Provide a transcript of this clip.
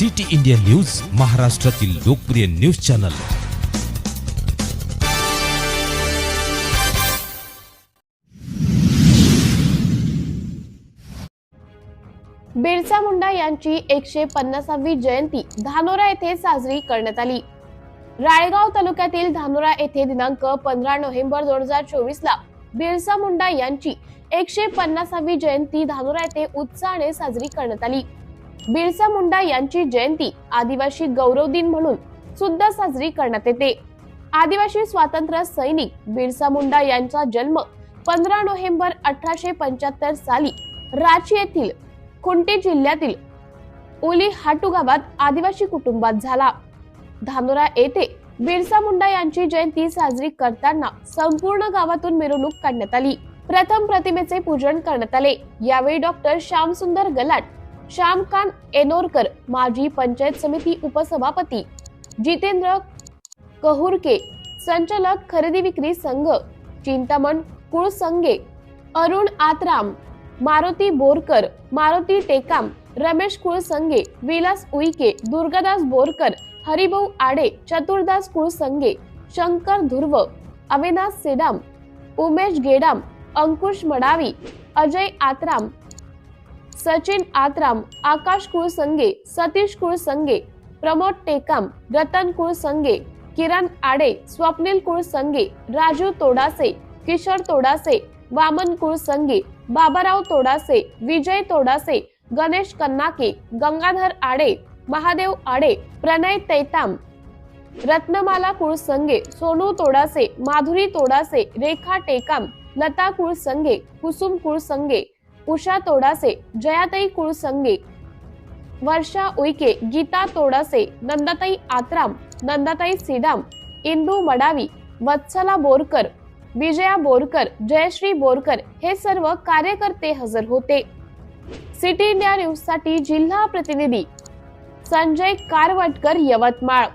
City India news महाराष्ट्रातील लोकप्रिय news channel. Birsa Munda यांची एकशे पन्नासावी जयंती धानोरा येथे साजरी करण्यात आली. राळेगाव तालुक्यातील धानोरा येथे दिनांक पंधरा नोव्हेंबर दोन हजार चोवीस ला बिरसा मुंडा यांची एकशे पन्नासावी जयंती धानोरा येथे उत्साहाने साजरी करण्यात आली. बिरसा मुंडा यांची जयंती आदिवासी गौरव दिन म्हणून सुद्धा साजरी करण्यात येते. आदिवासी स्वातंत्र्य सैनिक बिरसा मुंडा यांचा जन्म पंधरा नोव्हेंबर अठराशे पंच्याहत्तर साली रांची येथील खुंटी जिल्ह्यातील उली हाटू गावात आदिवासी कुटुंबात झाला. धानोरा येथे बिरसा मुंडा यांची जयंती साजरी करताना संपूर्ण गावातून मिरवणूक काढण्यात आली. प्रथम प्रतिमेचे पूजन करण्यात आले. यावेळी डॉक्टर श्यामसुंदर गलाट श्यामकांत एनोरकर माजी पंचायत समिती उपसभापती. जितेंद्र कहुरके संचालक खरेदी विक्री संघ. चिंतामण कुळसंगे. अरुण आतराम मारुती बोरकर मारुती टेकाम रमेश कुळसंगे विलास उईके दुर्गादास बोरकर हरिभाऊ आडे चतुर्दास कुळसंगे शंकर धुर्व अविनाश सेडाम उमेश गेडाम अंकुश मडावी अजय आतराम सचिन आतराम आकाश कुळसंगे, सतीश कुळसंगे, प्रमोद टेकाम, रतन कुळसंगे, किरण आडे, स्वप्नील कुळसंगे, राजू तोडासे, किशोर तोडासे, वामन कुळसंगे, बाबाराव तोडासे, विजय तोडासे, गणेश कन्नाके, गंगाधर आडे, महादेव आडे, प्रणय तैताम, रत्नमाला कुळसंगे, सोनू तोडासे, माधुरी तोडासे, रेखा टेकाम, लता कुळसंगे, कुसुम कुळसंगे उषा तोडासे जयाताई कुळसंगे वर्षा उईके गीता तोडासे नंदाताई आत्राम नंदाताई सिडाम इंदू मडावी वत्सला बोरकर विजया बोरकर जयश्री बोरकर हे सर्व कार्यकर्ते हजर होते. सिटी इंडिया न्यूजसाठी जिल्हा प्रतिनिधी संजय कारवटकर यवतमाळ.